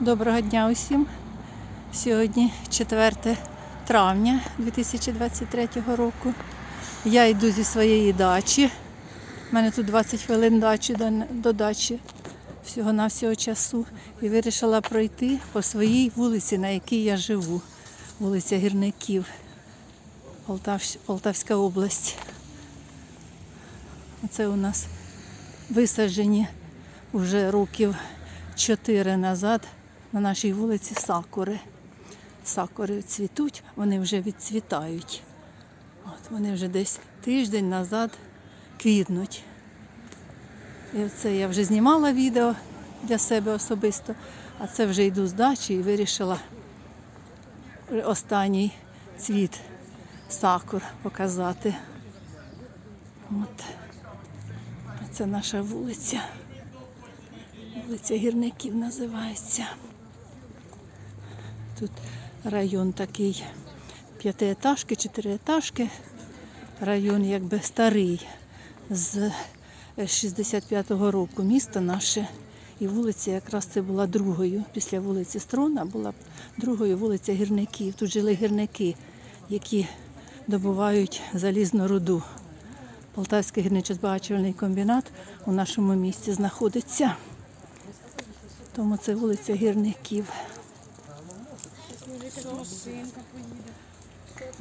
Доброго дня усім. Сьогодні 4 травня 2023 року. Я йду зі своєї дачі. У мене тут 20 хвилин дачі до, дачі всього-навсього часу. І вирішила пройти по своїй вулиці, на якій я живу. Вулиця Гірників, Полтав, Полтавська область. Оце у нас висаджені вже років чотири назад на нашій вулиці сакури. Сакури цвітуть, вони вже відцвітають. От вони вже десь тиждень назад квітнуть. І оце я вже знімала відео для себе особисто, а це вже йду з дачі і вирішила останній цвіт сакур показати. От. Це наша вулиця. Вулиця Гірників називається. Тут район такий п'ятиетажки, чотириетажки. Район якби старий з 65-го року місто наше. І вулиця якраз це була другою. Після вулиці Строна була другою вулиця гірників. Тут жили гірники, які добувають залізну руду. Полтавський гірничо-збагачувальний комбінат у нашому місті знаходиться. Тому це вулиця гірників.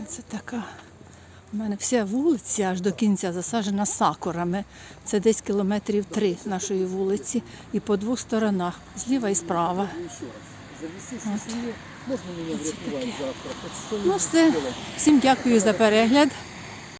Це така. У мене вся вулиця аж до кінця засаджена сакурами. Це десь кілометрів три нашої вулиці. І по двох сторонах, зліва і справа. Можна мене врятувати завтра? Ну все, всім дякую за перегляд.